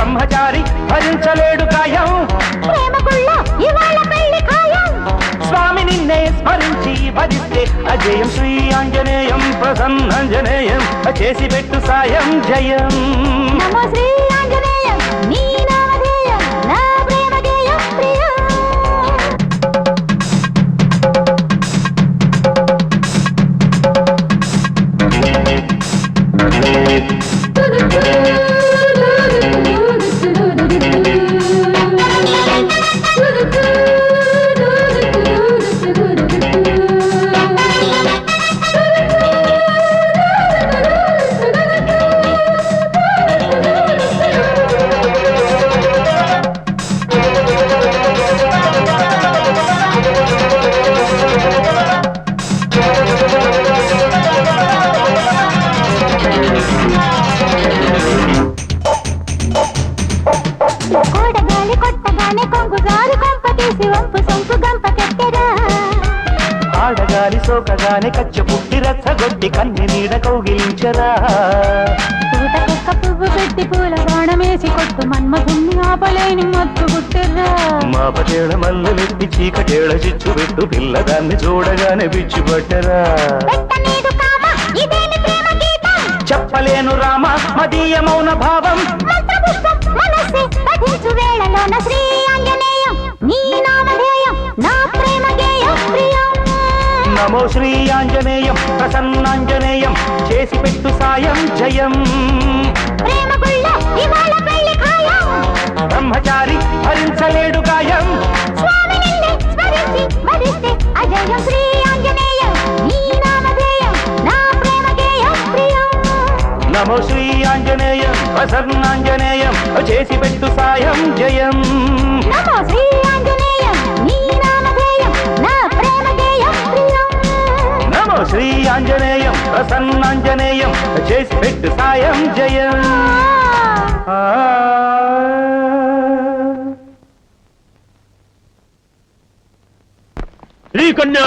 బ్రహ్మచారి భరించలేడు ఖాయం. స్వామి నిన్నే స్మరించి భరిస్తే అజయం శ్రీ ఆంజనేయం ప్రసన్నంజనేయం చేసి పెట్టు సాయం జయం. శ్రీ ఆంజనేయ కొంగు జారి కొంప తీసి వంపు సొంపు గంప కట్టెరా. ఆడగాలి సోకగానే కచ్చ పుట్టి రచ్చగొట్టి కన్ని నీడ కౌగిలించరా. పూట కుక్క పువ్వు పెట్టి పూల బాణమేసి కొట్టు మన్మధుణ్ణి ఆపలేని మత్తు గుట్టెరా మా పటేళ మల్లెలెత్తి చీకటేళ చిచ్చు పెట్టు పిల్లదాన్ని చూడగానే పిచ్చి పట్టరా. పెట్టనీదు కామ ఇదేమి ప్రేమ గీతం? చెప్పలేను రామ మదీయ మౌన భావం. నమో శ్రీ ఆంజనేయం ప్రసన్నాంజనేయం చేసి పెట్టు సాయం జయం. బ్రహ్మచారి భరించలేడు గాయం. అజయం శ్రీ నమో శ్రీ ఆంజనేయం ప్రసన్నాంజనేయం చేసి పెట్టు సాయం జయం. నమో శ్రీ ఆంజనేయం ప్రసన్నాంజనేయం చేసి పెట్టు సాయం జయం. శ్రీకన్య!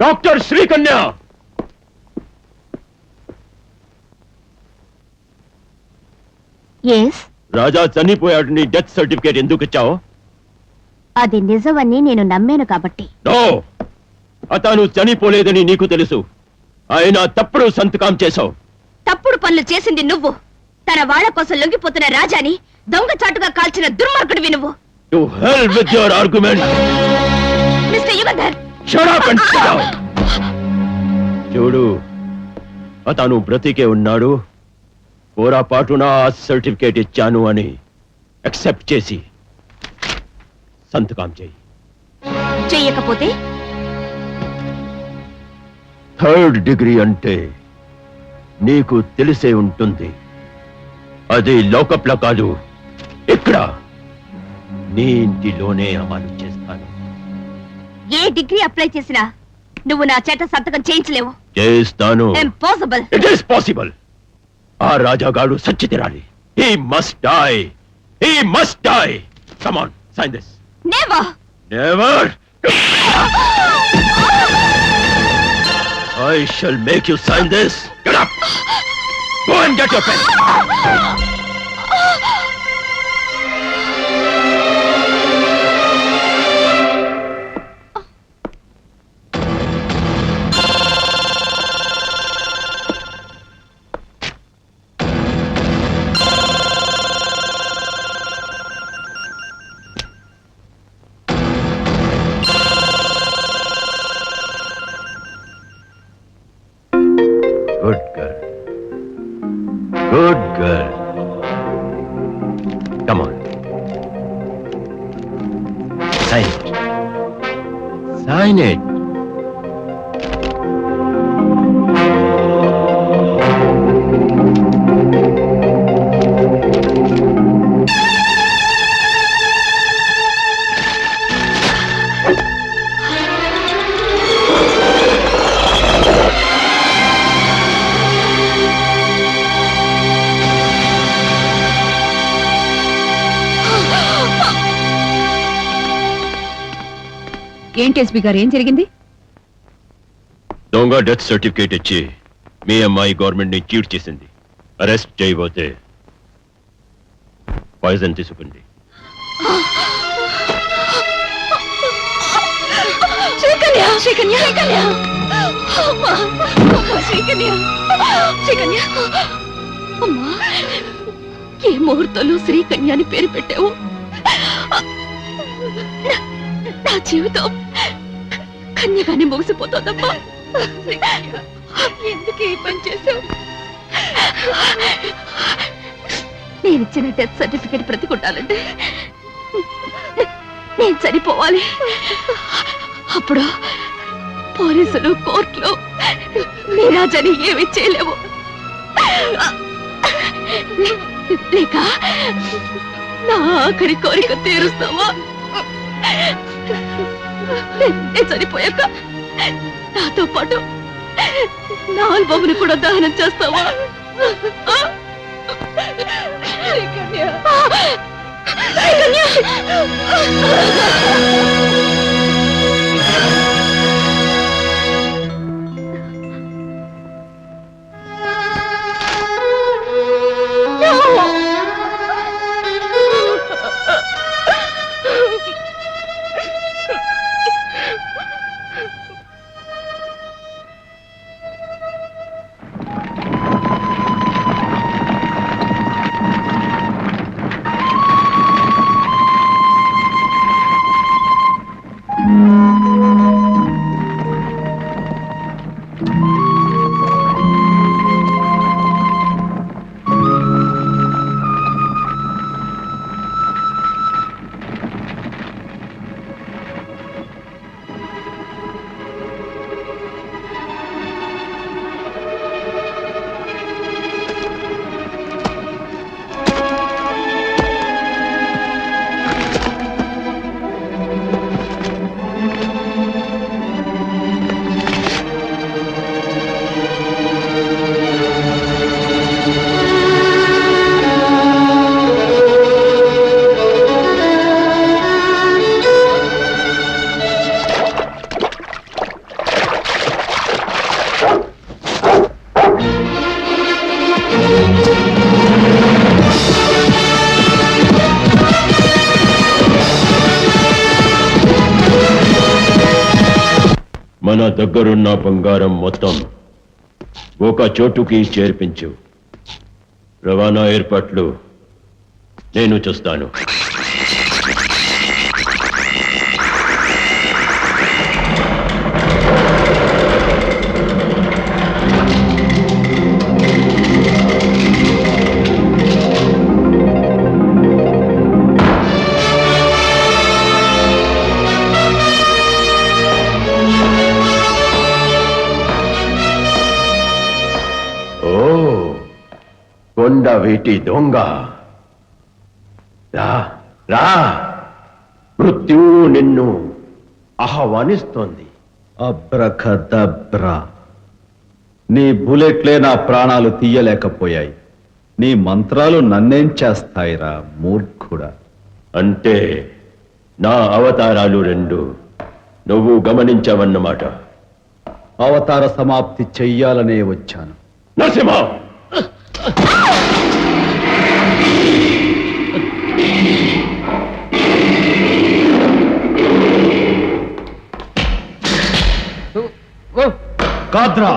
డాక్టర్ శ్రీకన్య! రాజా చనిపోయాడు నీ డెత్ సర్టిఫికేట్ ఎందుకు ఇచ్చావు? అది నిజమని నేను నమ్మాను కాబట్టి. నో! అతను చనిపోలేదని నీకు తెలుసు. ఆయన తప్పుడు సంతకం చేశావు. తప్పుడు పనులు చేసింది నువ్వు. తన వాళ్ళ కోసం లొంగిపోతున్న రాజాని దొంగచాటుగా కాల్చిన దుర్మార్గుడివి నువ్వు. To hell with your argument mister Yugandhar. Shut up and sit down. చూడు అతను బ్రతికే ఉన్నాడు. పోరాపాటున ఆ సర్టిఫికేట్ ఇచ్చాను అని అక్సెప్ట్ చేసి సంతకం చేయి. చెయ్యకపోతే థర్డ్ డిగ్రీ అంటే నీకు తెలిసే ఉంటుంది. అది లోకప్ల కాదు. ఇక్కడ నీ ఇంటిలోనే అమలు చేస్తాను. ఏ డిగ్రీ అప్లై చేసినా నువ్వు నా చేత సంతకం చేయించలేవు. చేస్తాను. ఇంపాసిబుల్ ఇట్ ఈస్ పాసిబుల్ ఆ రాజాగాడు సచ్చి Tirali he must die he must die come on sign this never never I shall make you sign this. Get up! Go and get your pen. Good girl. Good girl. Come on. Sign it. Sign it. SP గారు ఏం జరిగింది? దొంగ death certificate ఇచ్చి మీ అమ్మాయి గవర్నమెంట్ని cheat చేసింది. Arrest చేయబోతే poison తీసుకుంది ఏ ముహూర్తంలో శ్రీకన్య అని పేరు పెట్టావు? నా జీవితం కన్యగానే ముగిసిపోతుందమ్మా ఎందుకు ఈ పని చేశావు? నేను ఇచ్చిన డెత్ సర్టిఫికేట్ ప్రతికొట్టాలంటే నేను చనిపోవాలి. అప్పుడు పోలీసులు కోర్టులో నీరాజని ఏమి చేయలేవు. లేక నా ఆఖరి కోరిక తీరుస్తావా? నేను చనిపోయాక నాతో పాటు నా ఆల్బమ్ని కూడా దహనం చేస్తావా శ్రీకన్య. దగ్గరున్న బంగారం మొత్తం ఒక చోటుకి చేర్పించు. రవాణా ఏర్పాట్లు నేను చూస్తాను. కొండ వీటి దొంగ. రా రా. మృత్యువు నిన్ను ఆహ్వానిస్తోంది. అబ్రఖదబ్రా నీ బుల్లెట్లే నా ప్రాణాలు తీయలేకపోయాయి. నీ మంత్రాలు నన్నేం చేస్తాయిరా మూర్ఖుడా. అంటే నా అవతారాలు రెండు నువ్వు గమనించవన్నమాట. అవతార సమాప్తి చెయ్యాలనే వచ్చాను. నరసింహ! కాద్రా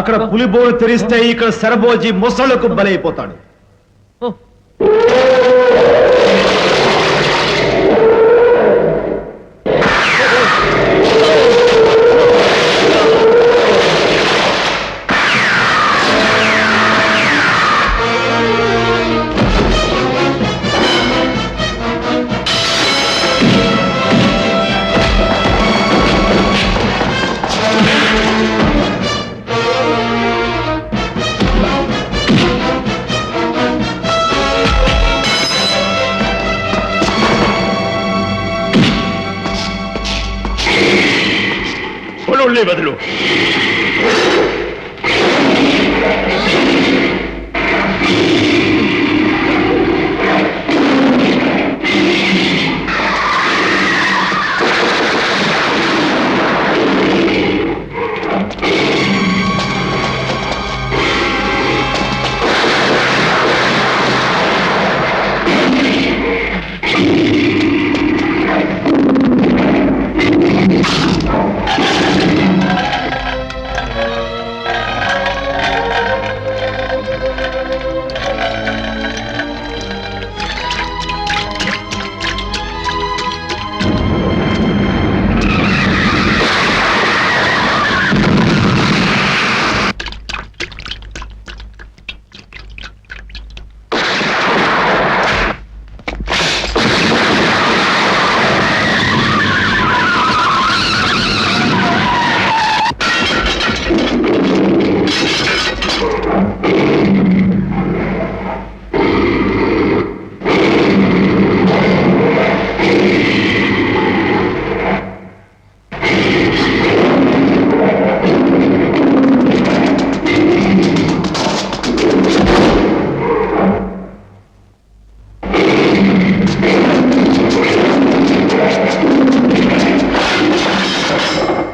అక్కడ పులిబోలు తెరిస్తే ఇక్కడ సరబోజీ మొసళ్ళకు బలైపోతాడు. बदलो।